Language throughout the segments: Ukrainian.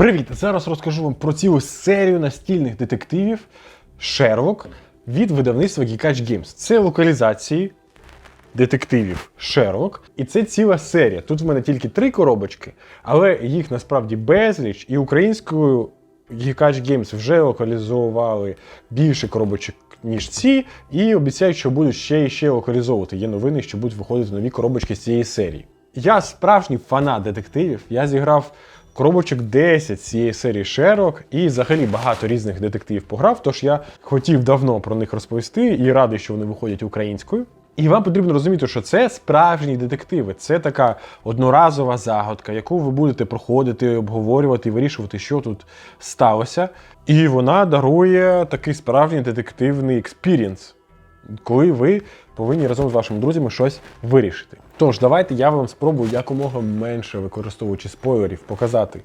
Привіт! Зараз розкажу вам про цілу серію настільних детективів Sherlock від видавництва Geekatch Games. Це локалізації детективів Sherlock, і це ціла серія. Тут в мене тільки три коробочки, але їх насправді безліч, і українською Geekatch Games вже локалізували більше коробочок. Ніж ці, і обіцяють, що будуть ще і ще локалізовувати. Є новини, що будуть виходити нові коробочки з цієї серії. Я справжній фанат детективів. Я зіграв коробочок 10 цієї серії Шерок і взагалі багато різних детективів пограв. Тож я хотів давно про них розповісти і радий, що вони виходять українською. І вам потрібно розуміти, що це справжні детективи. Це така одноразова загадка, яку ви будете проходити, обговорювати вирішувати, що тут сталося. І вона дарує такий справжній детективний експірієнс, коли ви повинні разом з вашими друзями щось вирішити. Тож, давайте я вам спробую якомога менше використовуючи спойлерів, показати,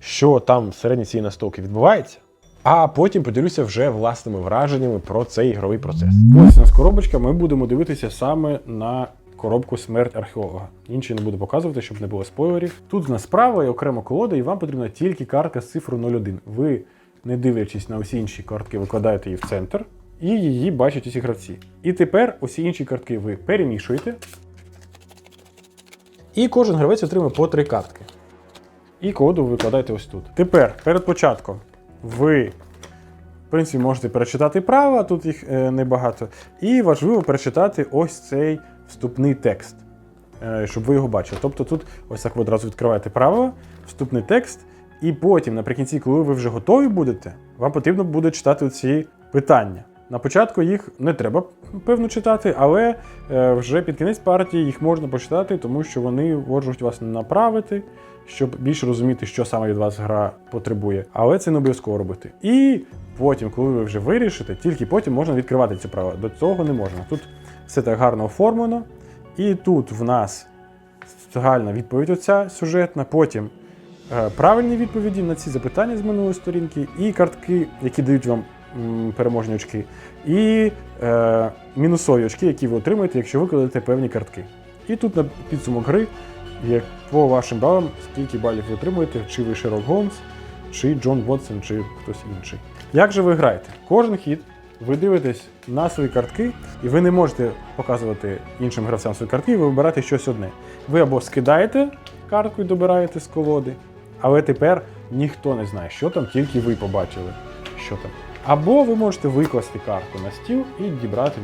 що там всередині цієї настолки відбувається. А потім поділюся вже власними враженнями про цей ігровий процес. Ось у нас коробочка, ми будемо дивитися саме на коробку смерть археолога. Інші не буду показувати, щоб не було спойлерів. Тут в нас справа є окрема колода, і вам потрібна тільки картка з цифрою 01. Ви, не дивлячись на усі інші картки, викладаєте її в центр, і її бачать усі гравці. І тепер усі інші картки ви перемішуєте. І кожен гравець отримує по три картки. І колоду ви викладаєте ось тут. Тепер, перед початком, ви, в принципі, можете перечитати правила, тут їх е, небагато. І важливо перечитати ось цей вступний текст, е, щоб ви його бачили. Тобто тут ось так ви одразу відкриваєте правила, вступний текст, і потім, наприкінці, коли ви вже готові будете, вам потрібно буде читати ці питання. На початку їх не треба, певно, читати, але е, вже під кінець партії їх можна почитати, тому що вони можуть вас направити, щоб більше розуміти, що саме від вас гра потребує. Але це не обов'язково робити. І потім, коли ви вже вирішите, тільки потім можна відкривати ці правила. До цього не можна. Тут все так гарно оформлено. І тут в нас загальна відповідь оця сюжетна, потім е, правильні відповіді на ці запитання з минулої сторінки, і картки, які дають вам переможні очки, і е, мінусові очки, які ви отримаєте, якщо викладете певні картки. І тут на підсумок гри, як по вашим балам, скільки балів ви отримуєте, чи ви Шерлок Голмс, чи Джон Вотсон, чи хтось інший. Як же ви граєте? Кожен хід ви дивитесь на свої картки, і ви не можете показувати іншим гравцям свої картки, ви вибираєте щось одне. Ви або скидаєте картку і добираєте з колоди, але тепер ніхто не знає, що там, тільки ви побачили, що там. Або ви можете викласти картку на стіл і дібрати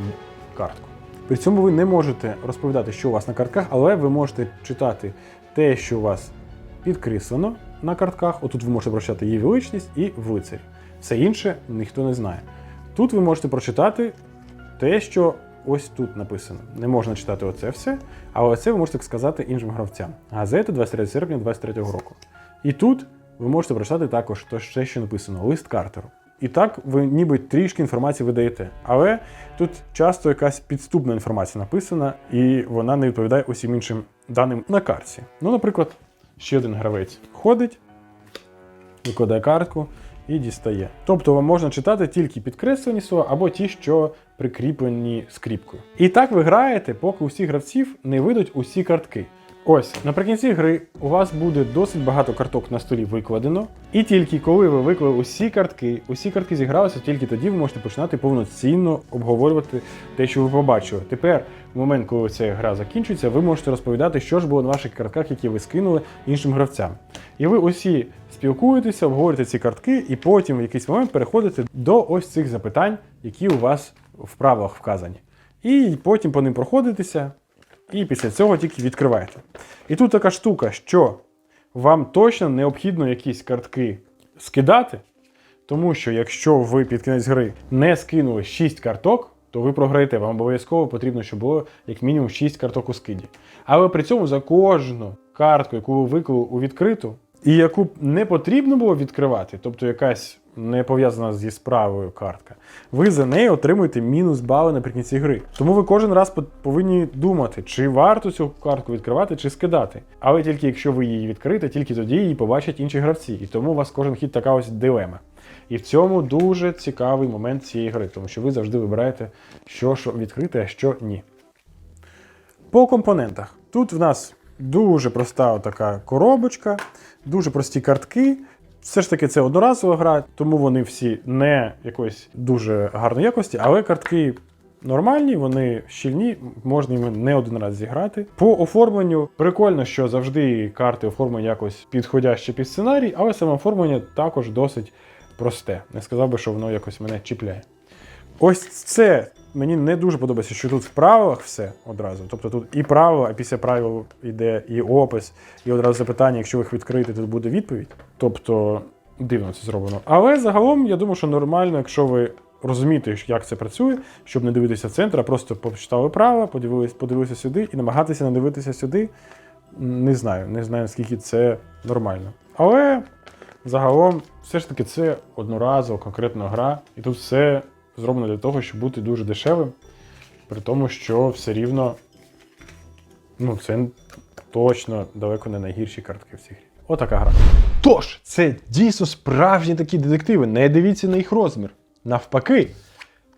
картку. При цьому ви не можете розповідати, що у вас на картках, але ви можете читати те, що у вас підкреслено на картках. Отут ви можете прочитати її величність і в. Все інше ніхто не знає. Тут ви можете прочитати те, що ось тут написано. Не можна читати оце все, але це ви можете сказати іншим гравцям. Газета 23 серпня 23 року. І тут ви можете прочитати також те, що написано лист Картеру. І так ви ніби трішки інформації видаєте. Але тут часто якась підступна інформація написана, і вона не відповідає усім іншим даним на карті. Ну, наприклад, ще один гравець ходить, викладає картку і дістає. Тобто вам можна читати тільки підкреслені слова або ті, що прикріплені скріпкою. І так ви граєте, поки усі гравців не видуть усі картки. Ось, наприкінці гри у вас буде досить багато карток на столі викладено. І тільки коли ви виклали усі картки, усі картки зігралися, тільки тоді ви можете починати повноцінно обговорювати те, що ви побачили. Тепер, в момент, коли ця гра закінчується, ви можете розповідати, що ж було на ваших картках, які ви скинули іншим гравцям. І ви усі спілкуєтеся, обговорюєте ці картки, і потім в якийсь момент переходите до ось цих запитань, які у вас в правилах вказані. І потім по ним проходитеся, і після цього тільки відкриваєте. І тут така штука, що вам точно необхідно якісь картки скидати, тому що якщо ви під кінець гри не скинули 6 карток, то ви програєте. Вам обов'язково потрібно, щоб було як мінімум 6 карток у скиді. Але при цьому за кожну картку, яку ви виклали у відкриту, і яку не потрібно було відкривати, тобто якась не пов'язана зі справою картка, ви за неї отримуєте мінус бали наприкінці гри. Тому ви кожен раз повинні думати, чи варто цю картку відкривати, чи скидати. Але тільки якщо ви її відкрите, тільки тоді її побачать інші гравці. І тому у вас кожен хід така ось дилема. І в цьому дуже цікавий момент цієї гри, тому що ви завжди вибираєте, що ж відкрите, а що ні. По компонентах. Тут в нас дуже проста така коробочка, дуже прості картки. Все ж таки, це одноразова гра, тому вони всі не якоїсь дуже гарної якості, але картки нормальні, вони щільні, можна ними не один раз зіграти. По оформленню прикольно, що завжди карти оформлені якось підходяще під сценарій, але саме оформлення також досить просте. Не сказав би, що воно якось мене чіпляє. Ось це мені не дуже подобається, що тут в правилах все одразу. Тобто тут і правила, а після правил йде і опис, і одразу запитання, якщо ви їх відкриєте, тут буде відповідь. Тобто дивно це зроблено. Але загалом я думаю, що нормально, якщо ви розумієте, як це працює, щоб не дивитися в центр, а просто почитали право, подивилися, подивилися сюди і намагатися не дивитися сюди. Не знаю, не знаю, наскільки це нормально. Але загалом, все ж таки, це одноразова конкретна гра, і тут все зроблено для того, щоб бути дуже дешевим, при тому, що все рівно ну, це точно далеко не найгірші картки в цій грі. Отака гра. Тож, це дійсно справжні такі детективи. Не дивіться на їх розмір. Навпаки,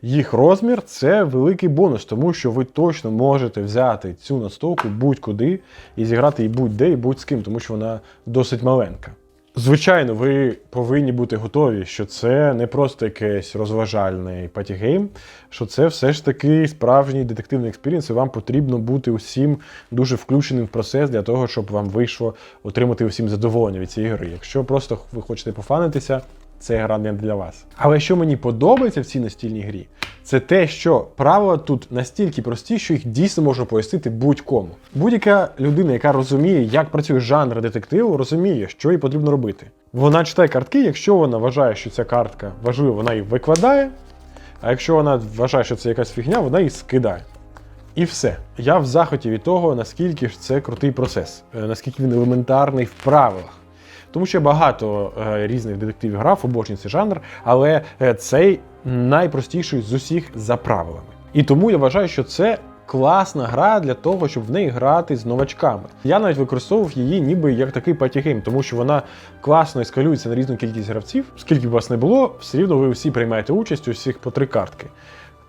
їх розмір це великий бонус, тому що ви точно можете взяти цю настолку будь-куди і зіграти її будь-де і будь з ким, тому що вона досить маленька. Звичайно, ви повинні бути готові, що це не просто якийсь розважальний патігейм, що це все ж таки справжній детективний експірінс, і вам потрібно бути усім дуже включеним в процес для того, щоб вам вийшло отримати усім задоволення від цієї гри. Якщо просто ви хочете пофанитися, це гра не для вас. Але що мені подобається в цій настільній грі, це те, що правила тут настільки прості, що їх дійсно можна пояснити будь-кому. Будь-яка людина, яка розуміє, як працює жанр детективу, розуміє, що їй потрібно робити. Вона читає картки, якщо вона вважає, що ця картка важлива, вона її викладає. А якщо вона вважає, що це якась фігня, вона її скидає. І все. Я в захваті від того, наскільки ж це крутий процес, е, наскільки він елементарний в правилах. Тому що багато е, різних детективів грав, обожнюю цей жанр, але е, цей найпростіший з усіх за правилами. І тому я вважаю, що це класна гра для того, щоб в неї грати з новачками. Я навіть використовував її ніби як такий патігейм, тому що вона класно ескалюється на різну кількість гравців. Скільки б вас не було, все рівно ви всі приймаєте участь у всіх по три картки.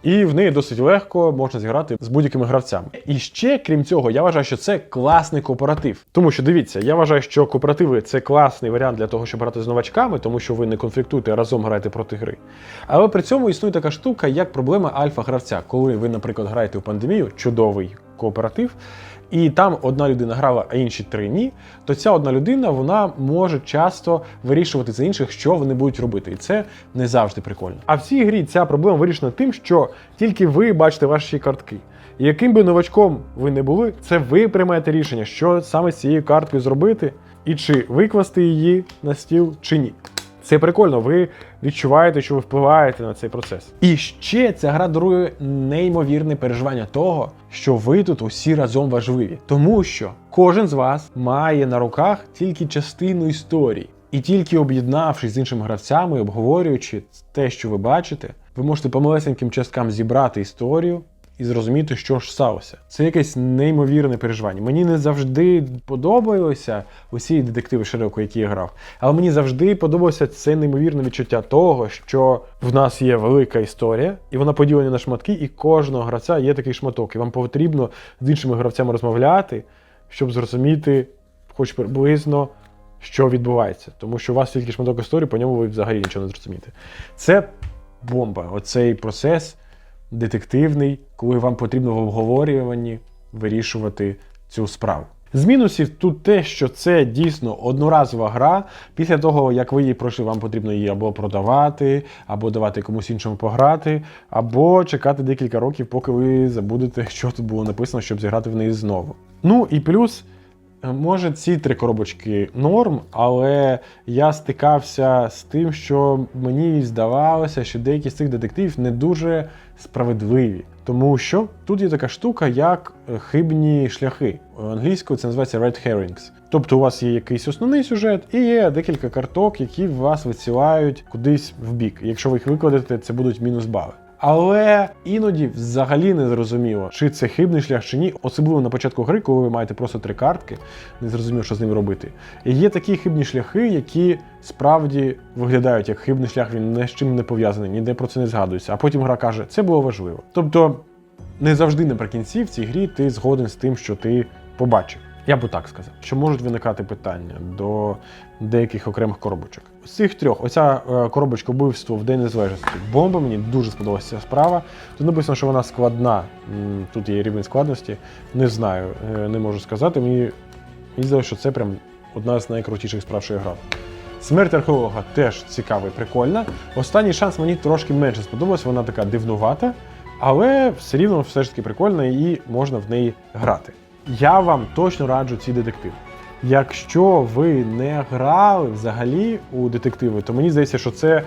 І в неї досить легко можна зіграти з будь-якими гравцями. І ще, крім цього, я вважаю, що це класний кооператив. Тому що дивіться, я вважаю, що кооперативи це класний варіант для того, щоб грати з новачками, тому що ви не конфліктуєте, а разом граєте проти гри. Але при цьому існує така штука, як проблема альфа-гравця. Коли ви, наприклад, граєте у пандемію, чудовий кооператив. І там одна людина грала, а інші три ні, то ця одна людина вона може часто вирішувати за інших, що вони будуть робити. І це не завжди прикольно. А в цій грі ця проблема вирішена тим, що тільки ви бачите ваші картки. Яким би новачком ви не були, це ви приймаєте рішення, що саме з цією карткою зробити, і чи викласти її на стіл, чи ні. Це прикольно, ви відчуваєте, що ви впливаєте на цей процес. І ще ця гра дарує неймовірне переживання того, що ви тут усі разом важливі, тому що кожен з вас має на руках тільки частину історії. І тільки об'єднавшись з іншими гравцями, обговорюючи те, що ви бачите, ви можете по малесеньким часткам зібрати історію і зрозуміти, що ж сталося. Це якесь неймовірне переживання. Мені не завжди подобалося усі детективи Широко, які я грав, але мені завжди подобалося це неймовірне відчуття того, що в нас є велика історія, і вона поділена на шматки, і кожного гравця є такий шматок. І вам потрібно з іншими гравцями розмовляти, щоб зрозуміти, хоч приблизно. Що відбувається, тому що у вас тільки шматок історії, по ньому ви взагалі нічого не зрозумієте. Це бомба. Оцей процес детективний, коли вам потрібно в обговорюванні вирішувати цю справу. З мінусів тут те, що це дійсно одноразова гра. Після того, як ви її пройшли, вам потрібно її або продавати, або давати комусь іншому пограти, або чекати декілька років, поки ви забудете, що тут було написано, щоб зіграти в неї знову. Ну і плюс. Може, ці три коробочки норм, але я стикався з тим, що мені здавалося, що деякі з цих детективів не дуже справедливі. Тому що тут є така штука, як е, хибні шляхи. Англійською це називається red herrings. Тобто у вас є якийсь основний сюжет, і є декілька карток, які вас висилають кудись в бік. Якщо ви їх викладете, це будуть мінус бали. Але іноді взагалі не зрозуміло, чи це хибний шлях, чи ні. Особливо на початку гри, коли ви маєте просто три картки, не зрозуміло, що з ними робити. І є такі хибні шляхи, які справді виглядають як хибний шлях, він ні з чим не пов'язаний, ніде про це не згадується. А потім гра каже, це було важливо. Тобто не завжди наприкінці в цій грі ти згоден з тим, що ти побачив. Я б так сказав, що можуть виникати питання до деяких окремих коробочок. З цих трьох, оця е, коробочка вбивство в День Незалежності. Бомба, мені дуже сподобалася ця справа. Тут написано, що вона складна. Тут є рівень складності. Не знаю, е, не можу сказати. Мені, мені здається, що це прям одна з найкрутіших справ, що я грав. Смерть археолога теж цікава і прикольна. Останній шанс мені трошки менше сподобалась, вона така дивнувата, але все рівно все ж таки прикольна і можна в неї грати. Я вам точно раджу ці детективи. Якщо ви не грали взагалі у детективи, то мені здається, що це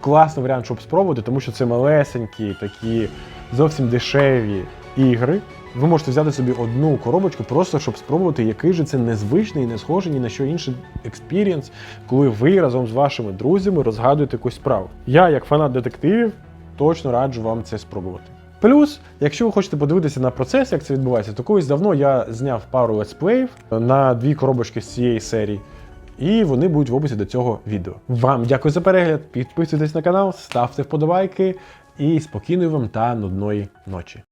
класний варіант, щоб спробувати, тому що це малесенькі, такі зовсім дешеві ігри. Ви можете взяти собі одну коробочку, просто щоб спробувати, який же це незвичний і не схожий ні на що інше експірієнс, коли ви разом з вашими друзями розгадуєте якусь справу. Я, як фанат детективів, точно раджу вам це спробувати. Плюс, якщо ви хочете подивитися на процес, як це відбувається, то колись давно я зняв пару летсплеїв на дві коробочки з цієї серії. І вони будуть в описі до цього відео. Вам дякую за перегляд, підписуйтесь на канал, ставте вподобайки і спокійної вам та нудної ночі.